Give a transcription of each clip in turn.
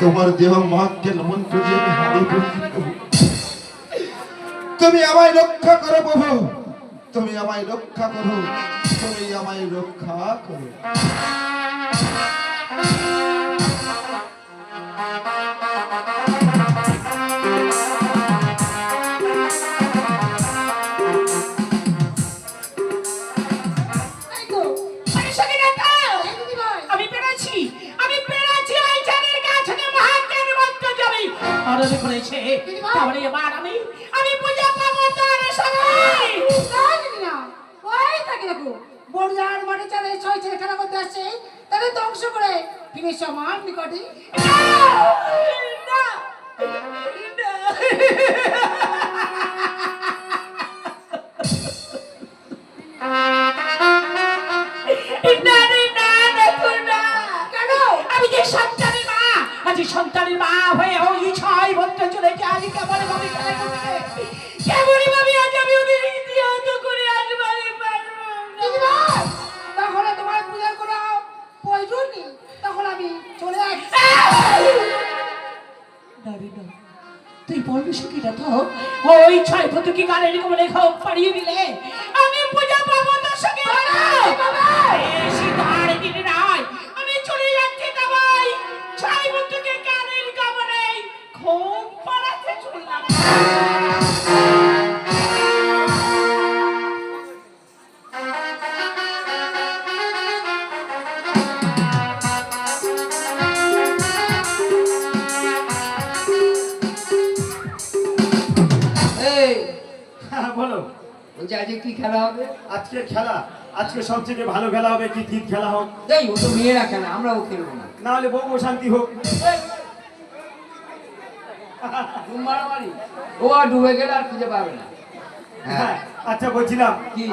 তোমার দেহ মহাকে নমন করি আমি হারিয়ে তুমি আমায় রক্ষা করো প্রভু। তুমি আমায় রক্ষা করো। তুমি আমায় রক্ষা করো। দেখো, বড়িয়ার মাঠে চালে ছয় ছেলে খেলা করতে আসছে, তাদের ধ্বংস করে ফিরে আমার নিকটে। সন্তানের মা হয়ে ওই ছয় বছর চলেছে আজ কেমন কেমন তুই বলবি সুখীরা তো ওই ছয় কি গানের কমলে খাও পাড়িয়ে দিলে আমি পূজা পাবো তো সুখী বেশি ধার দিন নয় কি খেলা হবে? আজকে খেলা। আজকে সবথেকে ভালো খেলা হবে কি খেলা হোক। এই ও তো মেয়েরা খেলে আমরাও খেলব না। না হলে বউ শান্তি হোক। মারামারি। ও আর ডুবে গেলে আর খুঁজে পাবে না। হ্যাঁ আচ্ছা বলছিলাম কি?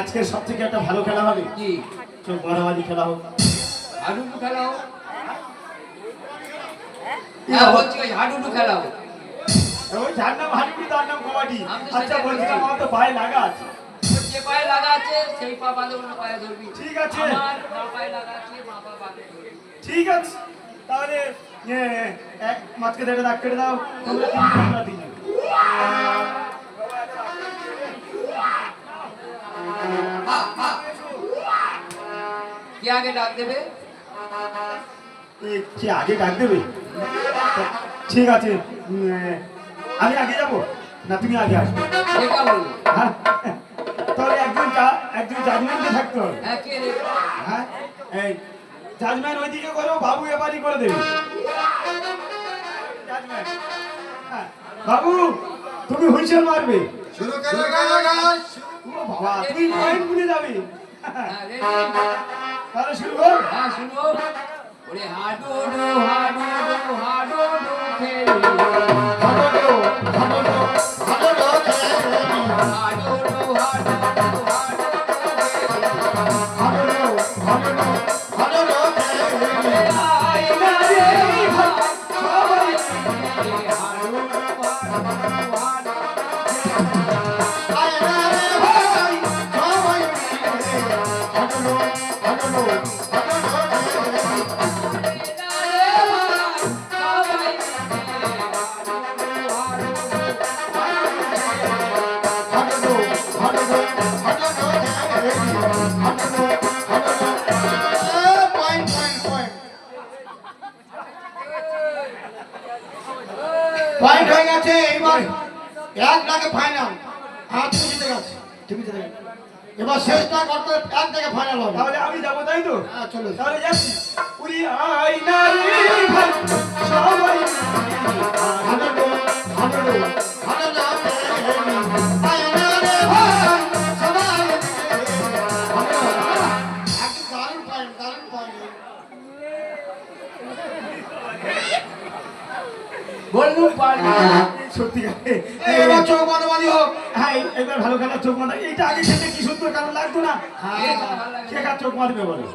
আজকে একটা ভালো খেলা হবে? কি? মারামারি খেলা হোক। হাডুডু খেলা হোক। হ্যাঁ বলছি ওই হাডুডু খেলা হোক। ওই যার নাম হাডুডি তার নাম কবাডি। আচ্ছা বলছিলাম আমার তো পায়ে লাগা আছে। লাগা আছে সেই পা বাঁধে অন্য পায়ে ধরবি। ঠিক আছে। আমার মা পায়ে লাগা আছে মা পা বাঁধে ঠিক আছে। তাহলে এক মাছকে ধরে দাগ কেটে দাও। তোমরা। কে আগে ডাক দেবে? কি আগে ডাক দেবে? ঠিক আছে। আমি আগে যাব? না তুমি আগে আসবে? হ্যাঁ? তাহলে একজন একজন জাজমেন্টে থাকতে হবে। হ্যাঁ কে রে। হ্যাঁ? এই জাজমেন্ট ওইদিকে করো বাবু এবারই করে দেবে। জাজমেন্ট হ্যাঁ। বাবু তুমি হুইসেল মারবে। শুরু করো বাবা তুমি পয়েন্ট ভুলে যাবে। রে তাহলে শুরু কর। হ্যাঁ শুনো ওরে হাডুডু হাডুডু এইবার এক লাখে ফাইনাল হ্যাঁ তুমি জিতে গেছো। তুমি জিতে গেছো। এবার শেষটা করতে এক থেকে ফাইনাল হবে। তাহলে আমি যাব তাই তো? হ্যাঁ চলো। তাহলে যাচ্ছি। উনি আই না ভাই সবাই। সত্যি এবার চোখ মানামানি হোক। হ্যাঁ এবার ভালো খেলার চোখ মারা এইটা আগে খেলতে কি সুন্দর কারণ লাগতো না? হ্যাঁ। কার চোখ মারবে বলো।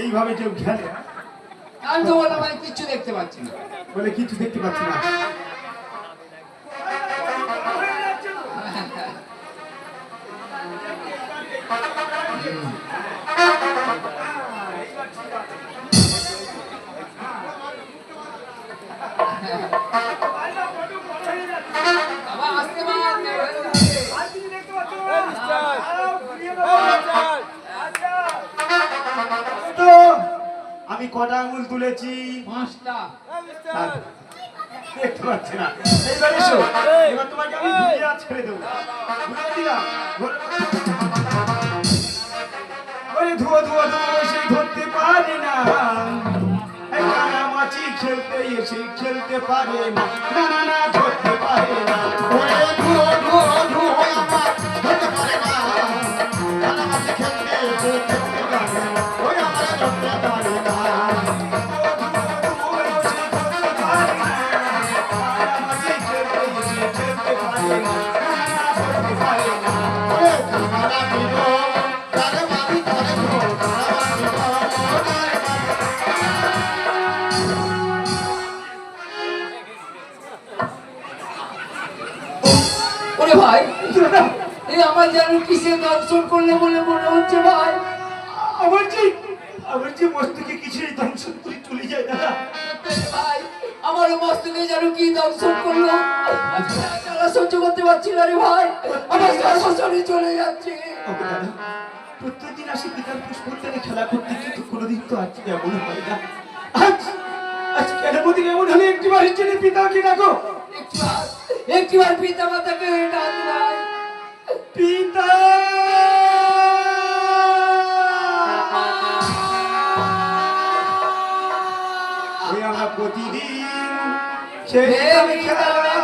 এইভাবে কেউ খেলে? আমি তো বললাম আমি কিচ্ছু দেখতে পাচ্ছি না। বলে কিছু দেখতে পাচ্ছি না। আমি কটা তুলেছি পাঁচটা। দেখতে পাচ্ছি না। এইবার এসো। এবার তোমাকে আমি ঘুরিয়ে ছেড়ে দেবো। ঘুরিয়ে দিলাম ওরে ধুয়ো ধুয়ো ধুয়ো সেই ধরতে পারি না। খেলতে এসে খেলতে পারে না। না না না ধরতে পারে না। কিসে দর্শন করলে বলে মনে হচ্ছে ভাই। আমার যে আমার যে মস্তকে কিছুই ধ্বংস করে চলে যায় দাদা। ভাই আমার মস্তকে যেন কি দর্শন করল? আজকে জ্বালা সহ্য করতে পারছি না রে ভাই। আমার সর্বশরী চলে যাচ্ছে। প্রত্যেকদিন আসি পিতার পুষ্পোত্তরে খেলা করতে কিন্তু কোনোদিন তো আজ এমন হয় না। আজ আজ কেন মোদিন এমন হলে একটি বাড়ির জন্য পিতাকে ডাকো। একটিবার একটিবার পিতা মাতাকে ডাক ভাই পিতা। আমরা প্রতিদিন প্রতিদিন খেলা।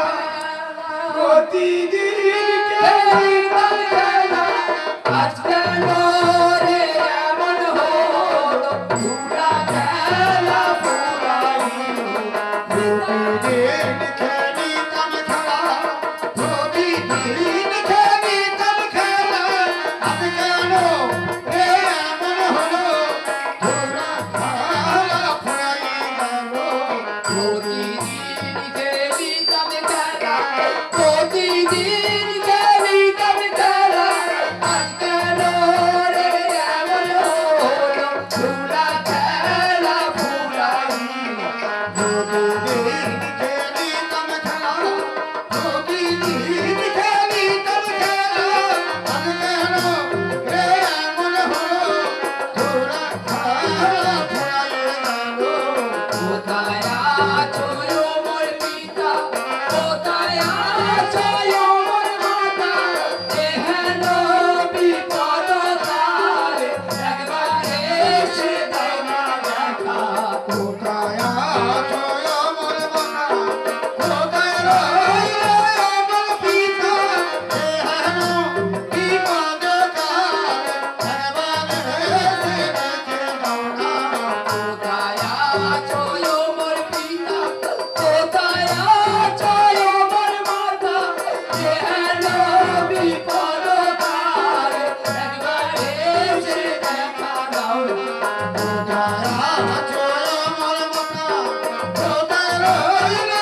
Ana, Ana.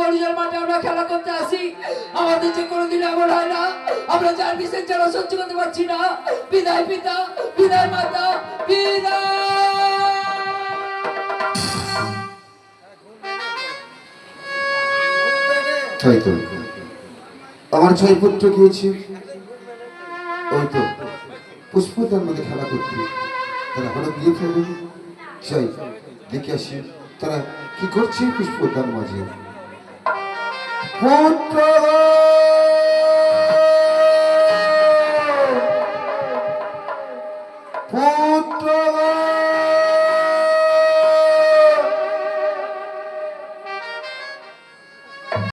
বড়িয়ার মাঠে আমরা খেলা করতে আসি। আমাদের যে কোনোদিন এমন হয় না। আমরা যার বিশেষ যারা সহ্য করতে পারছি না। বিদায় পিতা, বিদায় মাতা, বিদায়। আমার ছয় পুত্র কি হয়েছে ওই তো। পুষ্পতার মধ্যে খেলা করতে। তারা হলো গিয়ে ফেলবে চাই দেখে আসি। তারা কি করছে পুষ্পতার মাঝে? পুত্র